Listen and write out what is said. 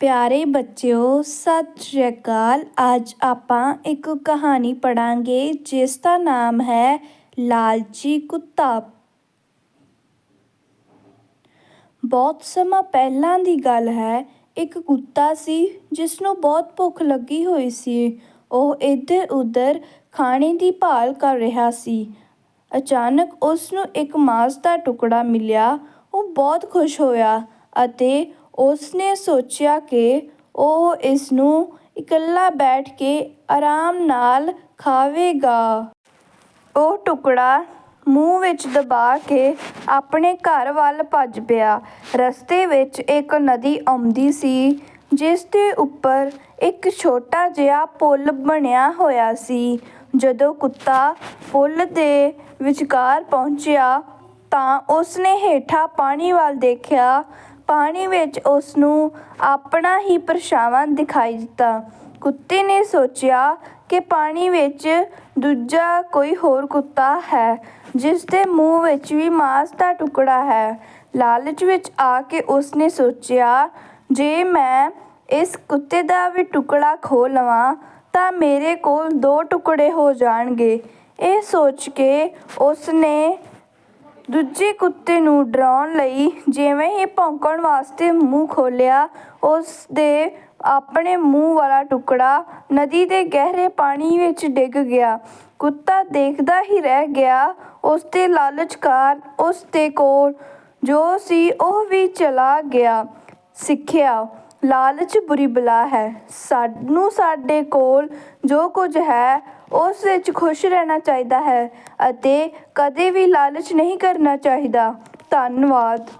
ਪਿਆਰੇ ਬੱਚਿਓ, ਸਤਿ ਸ਼੍ਰੀ ਅਕਾਲ। ਅੱਜ ਆਪਾਂ ਇੱਕ ਕਹਾਣੀ ਪੜਾਂਗੇ ਜਿਸ ਦਾ ਨਾਮ ਹੈ ਲਾਲਚੀ ਕੁੱਤਾ। ਬਹੁਤ ਸਮਾਂ ਪਹਿਲਾਂ ਦੀ ਗੱਲ ਹੈ, ਇੱਕ ਕੁੱਤਾ ਸੀ ਜਿਸ ਨੂੰ ਬਹੁਤ ਭੁੱਖ ਲੱਗੀ ਹੋਈ ਸੀ। ਉਹ ਇੱਧਰ ਉੱਧਰ ਖਾਣੇ ਦੀ ਭਾਲ ਕਰ ਰਿਹਾ ਸੀ। ਅਚਾਨਕ ਉਸ ਨੂੰ ਇੱਕ ਮਾਸ ਦਾ ਟੁਕੜਾ ਮਿਲਿਆ। ਉਹ ਬਹੁਤ ਖੁਸ਼ ਹੋਇਆ ਅਤੇ ਉਸ ਨੇ ਸੋਚਿਆ ਕਿ ਉਹ ਇਸਨੂੰ ਇਕੱਲਾ ਬੈਠ ਕੇ ਆਰਾਮ ਨਾਲ ਖਾਵੇਗਾ। ਉਹ ਟੁਕੜਾ ਮੂੰਹ ਵਿੱਚ ਦਬਾ ਕੇ ਆਪਣੇ ਘਰ ਵੱਲ ਭੱਜ ਪਿਆ। ਰਸਤੇ ਵਿੱਚ ਇੱਕ ਨਦੀ ਆਉਂਦੀ ਸੀ, ਜਿਸ ਦੇ ਉੱਪਰ ਇੱਕ ਛੋਟਾ ਜਿਹਾ ਪੁਲ ਬਣਿਆ ਹੋਇਆ ਸੀ। ਜਦੋਂ ਕੁੱਤਾ ਪੁਲ ਦੇ ਵਿਚਕਾਰ ਪਹੁੰਚਿਆ, ਤਾਂ ਉਸ ਨੇ ਹੇਠਾਂ ਪਾਣੀ ਵੱਲ ਦੇਖਿਆ। ਪਾਣੀ ਵਿੱਚ ਉਸ ਨੂੰ ਆਪਣਾ ਹੀ ਪਰਛਾਵਾਂ ਦਿਖਾਈ ਦਿੱਤਾ। ਕੁੱਤੇ ਨੇ ਸੋਚਿਆ ਕਿ ਪਾਣੀ ਵਿੱਚ ਦੂਜਾ ਕੋਈ ਹੋਰ ਕੁੱਤਾ ਹੈ ਜਿਸ ਦੇ ਮੂੰਹ ਵਿੱਚ ਵੀ ਮਾਸ ਦਾ ਟੁਕੜਾ ਹੈ। ਲਾਲਚ ਵਿੱਚ ਆ ਕੇ ਉਸ ਨੇ ਸੋਚਿਆ, ਜੇ ਮੈਂ ਇਸ ਕੁੱਤੇ ਦਾ ਵੀ ਟੁਕੜਾ ਖੋਹ ਲਵਾਂ, ਤਾਂ ਮੇਰੇ ਕੋਲ ਦੋ ਟੁਕੜੇ ਹੋ ਜਾਣਗੇ। ਇਹ ਸੋਚ ਕੇ ਉਸ ਨੇ ਦੂਜੇ ਕੁੱਤੇ ਨੂੰ ਡਰਾਉਣ ਲਈ ਜਿਵੇਂ ਹੀ ਭੌਂਕਣ ਵਾਸਤੇ ਮੂੰਹ ਖੋਲ੍ਹਿਆ ਉਸ ਦੇ ਆਪਣੇ ਮੂੰਹ ਵਾਲਾ ਟੁਕੜਾ ਨਦੀ ਦੇ ਗਹਿਰੇ ਪਾਣੀ ਵਿੱਚ ਡਿੱਗ ਗਿਆ। ਕੁੱਤਾ ਦੇਖਦਾ ਹੀ ਰਹਿ ਗਿਆ, ਉਸਦੇ ਲਾਲਚ ਕਾਰਨ ਉਸ ਦੇ ਕੋਲ, ਜੋ ਸੀ ਉਹ ਵੀ ਚਲਾ ਗਿਆ। ਸਿੱਖਿਆ, ਲਾਲਚ ਬੁਰੀ ਬਲਾ ਹੈ। ਸਾਨੂੰ ਸਾਡੇ ਕੋਲ ਜੋ ਕੁਝ ਹੈ ਉਸ ਵਿੱਚ ਖੁਸ਼ ਰਹਿਣਾ ਚਾਹੀਦਾ ਹੈ ਅਤੇ ਕਦੇ ਵੀ ਲਾਲਚ ਨਹੀਂ ਕਰਨਾ ਚਾਹੀਦਾ। ਧੰਨਵਾਦ।